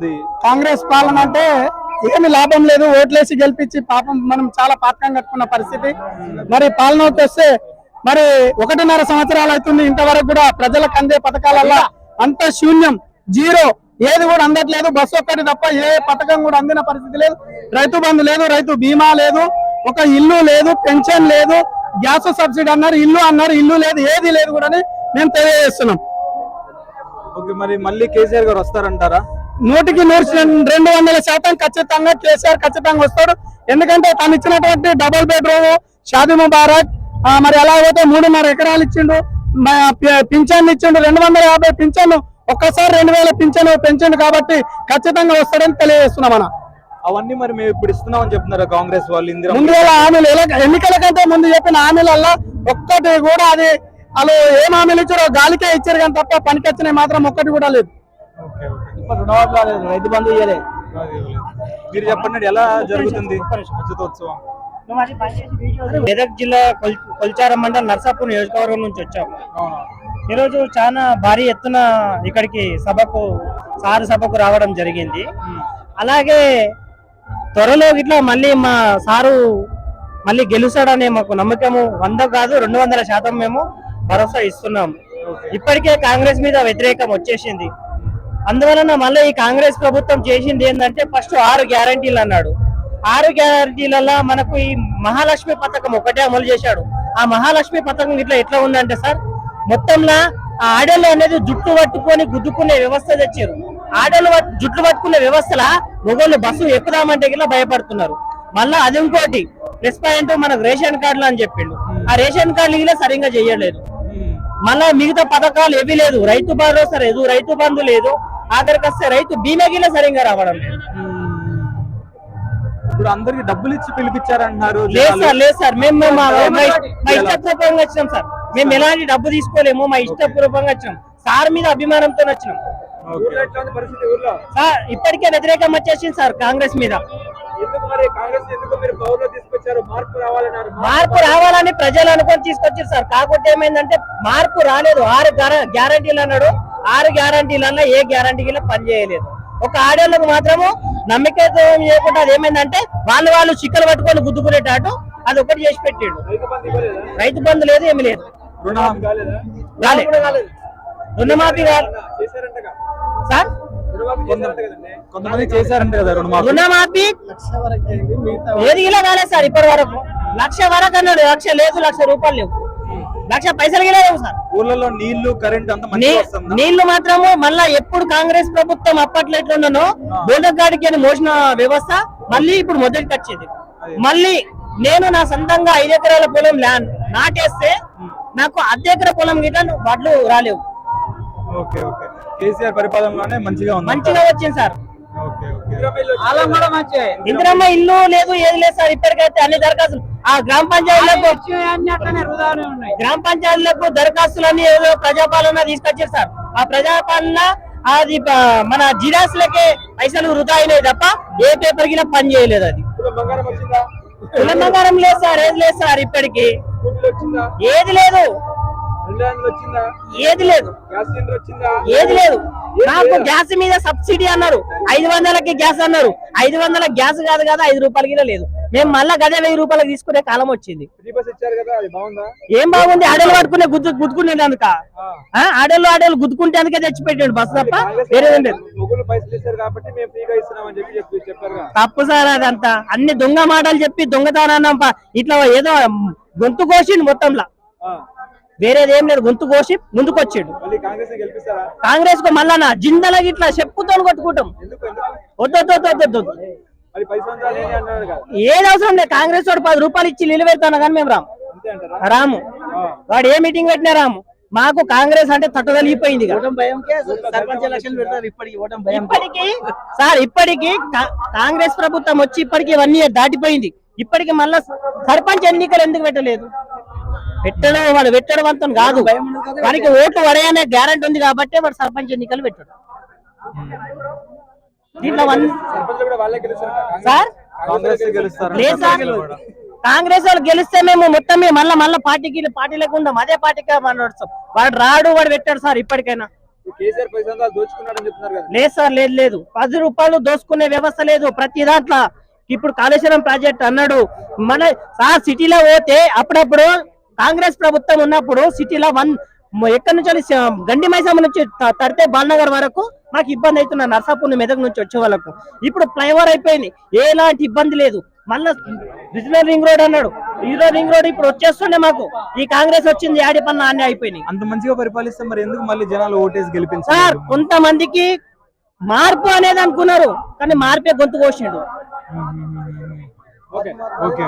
ఉంది. కాంగ్రెస్ పాలన అంటే ఏమి లాభం లేదు. ఓట్లేసి గెలిపించి పాపం మనం చాలా పాతకం కట్టుకున్న పరిస్థితి. మరి పాలనకి వస్తే మరి ఒకటిన్నర సంవత్సరాలు అవుతుంది. ఇంతవరకు కూడా ప్రజలకు అందే పథకాలల్లా అంత శూన్యం. జీరో. ఏది కూడా అందట్లేదు. బస్సు ఒక్కటి తప్ప ఏ పథకం కూడా అందిన పరిస్థితి లేదు. రైతు బంధు లేదు. రైతు బీమా లేదు. ఒక ఇల్లు లేదు. పెన్షన్ లేదు. గ్యాస్ సబ్సిడీ అన్నారు. ఇల్లు అన్నారు. ఇల్లు లేదు. ఏది లేదు కూడా మేము తెలియజేస్తున్నాం. ఓకే మరి మళ్ళీ కేసీఆర్ గారు వస్తారంటారా? నూటికి నూరు రెండు వందల శాతం ఖచ్చితంగా కేసీఆర్ ఖచ్చితంగా వస్తాడు. ఎందుకంటే తను ఇచ్చినటువంటి డబుల్ బెడ్రూమ్ షాదీ ముబారక్ మరి అలాగైతే మూడున్నర ఎకరాలు ఇచ్చిండు పింఛన్ ఇచ్చిండు రెండు వందల యాభై పింఛన్ ఒక్కసారి రెండు వేల పింఛన్ పెంచిండు కాబట్టి ఖచ్చితంగా వస్తాడని తెలియజేస్తున్నాం అన్న. అవన్నీ మరి మేము ఇప్పుడు ఇస్తున్నామని చెప్తున్నారు కాంగ్రెస్ వాళ్ళు ఇందిరా ముందుగా. హామీలు ఎల- ఎన్నికల కంటే ముందు చెప్పిన హామీలల్లో ఒక్కటి కూడా అది వాళ్ళు ఏం హామీలు ఇచ్చారో గాలికే ఇచ్చారు కానీ తప్ప పనికొచ్చినవి మాత్రం ఒక్కటి కూడా లేదు. రైతు బంధు ఇయ్యలే. మీరు చెప్పండి ఎలా జరుగుతుంది మెదక్ జిల్లా కొల్- కొల్చారం మండలం నర్సాపూర్ నియోజకవర్గం నుంచి వచ్చాము ఈరోజు చాలా భారీ ఎత్తున ఇక్కడికి సభకు సారు సభకు రావడం జరిగింది. అలాగే త్వరలో ఇట్లా మళ్ళీ మా సారు మళ్ళీ గెలుస్తాడనే మాకు నమ్మకము. వంద కాదు రెండు వందల శాతం మేము భరోసా ఇస్తున్నాము ఇప్పటికే కాంగ్రెస్ మీద వ్యతిరేకం వచ్చేసింది. అందువలన మళ్ళీ ఈ కాంగ్రెస్ ప్రభుత్వం చేసింది ఏంటంటే ఫస్ట్ ఆరు గ్యారంటీలు అన్నాడు. ఆరు గ్యారంటీలలో మనకు ఈ మహాలక్ష్మి పథకం ఒకటే అమలు చేశాడు. ఆ మహాలక్ష్మి పథకం ఇట్లా ఎట్లా ఉందంటే సార్ మొత్తంలో ఆ ఆడలు అనేది జుట్టు పట్టుకొని గుద్దుకునే వ్యవస్థ తెచ్చారు. ఆడలు జుట్లు పట్టుకునే వ్యవస్థల మొగోళ్ళు బస్సు ఎక్కుదామంటే గిట్లా భయపడుతున్నారు. మళ్ళా అది ఇంకోటి ప్లస్ పాయింట్ మనకు రేషన్ కార్డులు అని చెప్పిండు. ఆ రేషన్ కార్డులు ఇలా సరిగ్గా చేయలేదు. మళ్ళా మిగతా పథకాలు ఏవి లేదు. రైతు భరోసా లేదు రైతు బంధు లేదు. ఆఖరికి వస్తే రైతు బీమా గిల్ల సరిగ్గా రావడం. లేదు ఇప్పుడు అందరికి డబ్బులు ఇచ్చి పిలిపించారంటున్నారు లేదు సార్ లేదు సార్. మేము మా మా ఇష్ట- మా ఇష్టపూర్వకంగా వచ్చినాం సార్. మేము ఎలాంటి డబ్బు తీసుకోలేము మా ఇష్టపూర్వకంగా వచ్చినాం. సార్ మీద అభిమానంతో వచ్చినాం. పరిస్థితి ఊర్లో? సార్ ఇప్పటికే వ్యతిరేకం వచ్చేసింది సార్ కాంగ్రెస్ మీద. ఎందుకు మరి కాంగ్రెస్ ఎందుకు మీరు పవర్లో తీసుకొచ్చారు? మార్పు రావాలన్నారు. మార్పు రావాలని ప్రజలు అనుకొని తీసుకొచ్చారు సార్. కాకపోతే ఏమైందంటే మార్పు రాలేదు. ఆరు గ్యారంటీలు అన్నాడు. ఆరు గ్యారంటీలన్నా ఏ గ్యారంటీకి పని చేయలేదు. ఒక ఆడేళ్ళకు మాత్రము నమ్మకతో చేయకుండా అది ఏమైందంటే వాళ్ళు వాళ్ళు చిక్కలు పట్టుకొని గుద్దుకునేటట్టు అది ఒకటి చేసి పెట్టాడు. రైతు బంధు లేదు? ఏమి లేదు. రుణమాఫీ సార్? రుణమాఫీ చేశారంట కదండి. కొంతమంది చేశారంట కదా రుణమాఫీ. రుణమాఫీ ఏది ఇలా కాలేదు సార్ ఇప్పటి వరకు. లక్ష వరకు అన్నాడు లక్ష లేదు లక్ష రూపాయలు లేవు. లక్ష పైసలు లేవు సార్. ఊర్లలో నీళ్ళు కరెంట్ అంతా నీళ్ళు మాత్రము మళ్ళా ఎప్పుడు కాంగ్రెస్ ప్రభుత్వం అప్పట్లో ఎట్లున్నానో బోధగాడికి అని మోసిన వ్యవస్థ మళ్ళీ ఇప్పుడు మొదటికి వచ్చింది మళ్ళీ నేను నా సొంతంగా ఐదు ఎకరాల పొలం ల్యాండ్ నాటేస్తే నాకు అర్ధ ఎకర పొలం గిట్ల వడ్లు రాలేవు. Okay okay. కేసీఆర్ పరిపాలనలోనే మంచిగా మంచిగా వచ్చింది సార్. ఇందిరమ్మ ఇల్లు లేదు ఏది లేదు సార్ ఇప్పటికైతే అన్ని దరఖాస్తులు. ఆ గ్రామ పంచాయతీలకు గ్రామ పంచాయతీలకు దరఖాస్తులన్నీ ఏదో ప్రజాపాలన తీసుకొచ్చారు సార్. ఆ ప్రజాపాలన అది మన జిరాసులకే పైసలు వృధా అయినాయి తప్ప ఏ పేపర్ కింద పని చేయలేదు అది. బంగారం వచ్చిందా? కులమంగారం లేదు సార్ ఏది లేదు సార్ ఇప్పటికి. ఏది లేదు. ఏది లేదు. ఏది లేదు. నాకు గ్యాస్ మీద సబ్సిడీ అన్నారు. ఐదు వందలకి గ్యాస్ అన్నారు. ఐదు వందల గ్యాస్ కాదు కదా ఐదు రూపాయలకి లేదు. మేము మళ్ళా గదే వెయ్యి రూపాయలకి తీసుకునే కాలం వచ్చింది. ఏం బాగుంది? ఆడలు పట్టుకునే గుద్దు గుద్దుకునేందుక ఆడలు ఆడలు గుద్దుకుంటే అందుకే తెచ్చిపెట్టాడు బస్సు తప్ప వేరే తప్పు సార్ అదంతా. అన్ని దొంగ మాటలు చెప్పి దొంగతనాన్ని ప- ఇట్లా ఏదో గొంతు కోసిండు మొత్తంలా. వేరేది ఏం లేదు. గొంతు కోసి ముందుకొచ్చాడు. మళ్ళీ కాంగ్రెస్ గెలిపిస్తారా? కాంగ్రెస్కు మళ్ళా నా జిందలకి ఇట్లా చెప్పుతో కొట్టుకుంటాం? వద్దు ఏది అవసరం లేదు. కాంగ్రెస్ వాడు పది రూపాయలు ఇచ్చి నిలబెడతాను కానీ మేము రాము. అంతే అంటారా? రాము. వాడు ఏ మీటింగ్ పెట్టినా రాము. మాకు కాంగ్రెస్ అంటే తట్టుదలిగిపోయింది ఇప్పటికి ఓటం భయం. ఇప్పటికి సార్ ఇప్పటికి కాంగ్రెస్ ప్రభుత్వం వచ్చి ఇప్పటికి వన్ ఇయర్ దాటిపోయింది. ఇప్పటికి మళ్ళా సర్పంచ్ ఎన్నికలు ఎందుకు పెట్టలేదు? పెట్టడం వాడు పెట్టడం అంత కాదు. వానికి ఓట్లు పడేయనే గ్యారంటీ ఉంది కాబట్టి వాడు సర్పంచ్ ఎన్నికలు పెట్టాడు. దీంట్లో సార్? లేదు సార్. కాంగ్రెస్ వాళ్ళు గెలిస్తే మేము మొత్తం మేము మళ్ళా మళ్ళా పార్టీకి పార్టీ లేకుండా అదే పార్టీకి మనం నడుస్తాం. వాడు రాడు వాడు పెట్టాడు సార్ ఇప్పటికైనా. లేదు సార్ లేదు లేదు. పది రూపాయలు దోసుకునే వ్యవస్థ లేదు ప్రతి దాంట్లో. ఇప్పుడు కాళేశ్వరం ప్రాజెక్ట్ అన్నాడు. మన సార్ సిటీలో పోతే అప్పుడప్పుడు కాంగ్రెస్ ప్రభుత్వం ఉన్నప్పుడు సిటీలో వన్ ఎక్కడి నుంచి గండి మైసమ్మ నుంచి తడితే బాలనగర్ వరకు మాకు ఇబ్బంది అవుతున్న నర్సాపూర్ మెదక్ నుంచి వచ్చే వాళ్ళకు. ఇప్పుడు ఫ్లైఓవర్ అయిపోయింది. ఎలాంటి ఇబ్బంది లేదు. మళ్ళా రిజనల్ రింగ్ రోడ్ అన్నాడు. రీజనల్ రింగ్ రోడ్ ఇప్పుడు వచ్చేస్తుండే మాకు. ఈ కాంగ్రెస్ వచ్చింది యాడి పనులు అన్నీ అయిపోయినాయి. అంత మంచిగా పరిపాలిస్తే మరి ఎందుకు మళ్ళీ జనాలు ఓటేసి సార్ గెలిపించారు కొంతమందికి మార్పు అనేది అనుకున్నారు కానీ మార్పే గొంతు కోసిండు. Okay okay